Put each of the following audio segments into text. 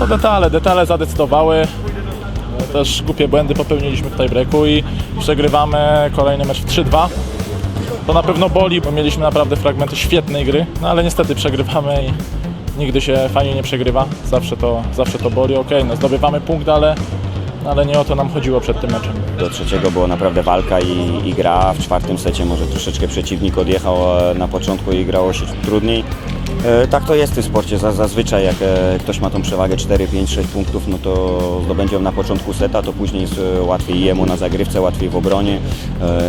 No to detale, detale zadecydowały. Też głupie błędy popełniliśmy w tiebreaku i przegrywamy kolejny mecz w 3-2. To na pewno boli, bo mieliśmy naprawdę fragmenty świetnej gry, no ale niestety przegrywamy i nigdy się fajnie nie przegrywa. Zawsze to, zawsze to boli. Okej, okay, no zdobywamy punkt, ale ale nie o to nam chodziło przed tym meczem. Do trzeciego była naprawdę walka i, i gra. W czwartym secie może troszeczkę przeciwnik odjechał e, na początku i grało się trudniej. E, Tak to jest w tym sporcie. Za- Zazwyczaj jak e, ktoś ma tą przewagę 4, 5, 6 punktów, no to zdobędzie ją na początku seta, to później jest łatwiej jemu na zagrywce, łatwiej w obronie,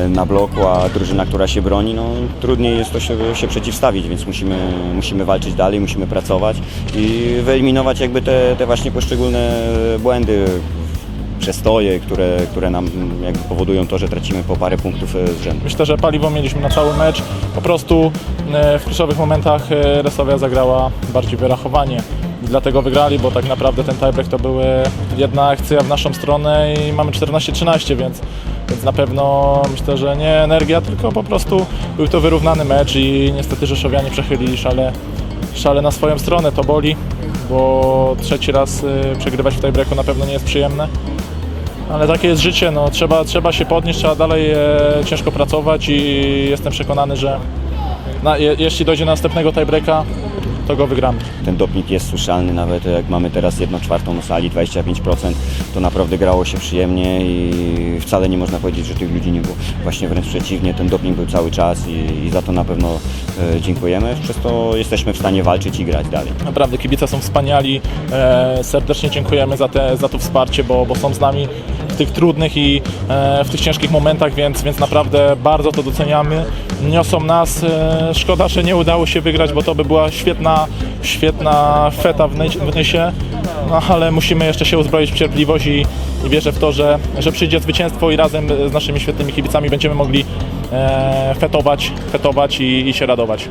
na bloku, a drużyna, która się broni, no trudniej jest to się, się przeciwstawić, więc musimy, musimy walczyć dalej, musimy pracować i wyeliminować jakby te, te właśnie poszczególne błędy, przestoje, które, które nam jakby powodują to, że tracimy po parę punktów e, z rzędu. Myślę, że paliwo mieliśmy na cały mecz. Po prostu e, w kluczowych momentach e, Resowia zagrała bardziej wyrachowanie. Dlatego wygrali, bo tak naprawdę ten tiebreak to były jedna akcja w naszą stronę i mamy 14-13, więc, więc na pewno myślę, że nie energia, tylko po prostu był to wyrównany mecz i niestety Rzeszowianie przechylili szale, szale na swoją stronę. To boli, bo trzeci raz przegrywać w tiebreaku na pewno nie jest przyjemne. Ale takie jest życie, no, trzeba, trzeba się podnieść, trzeba dalej e, ciężko pracować i jestem przekonany, że na, je, jeśli dojdzie do następnego tiebreaka, to go wygramy. Ten doping jest słyszalny, nawet jak mamy teraz 1 czwartą na sali, 25%, to naprawdę grało się przyjemnie i wcale nie można powiedzieć, że tych ludzi nie było. Właśnie wręcz przeciwnie, ten doping był cały czas i, i za to na pewno e, dziękujemy. Przez to jesteśmy w stanie walczyć i grać dalej. Naprawdę kibice są wspaniali, e, serdecznie dziękujemy za, te, za to wsparcie, bo, bo są z nami tych trudnych i e, w tych ciężkich momentach, więc, więc naprawdę bardzo to doceniamy. Niosą nas, e, szkoda, że nie udało się wygrać, bo to by była świetna, świetna feta w, Ny- w Nysie, no, ale musimy jeszcze się uzbroić w cierpliwość i, i wierzę w to, że, że przyjdzie zwycięstwo i razem z naszymi świetnymi kibicami będziemy mogli e, fetować, fetować i, i się radować.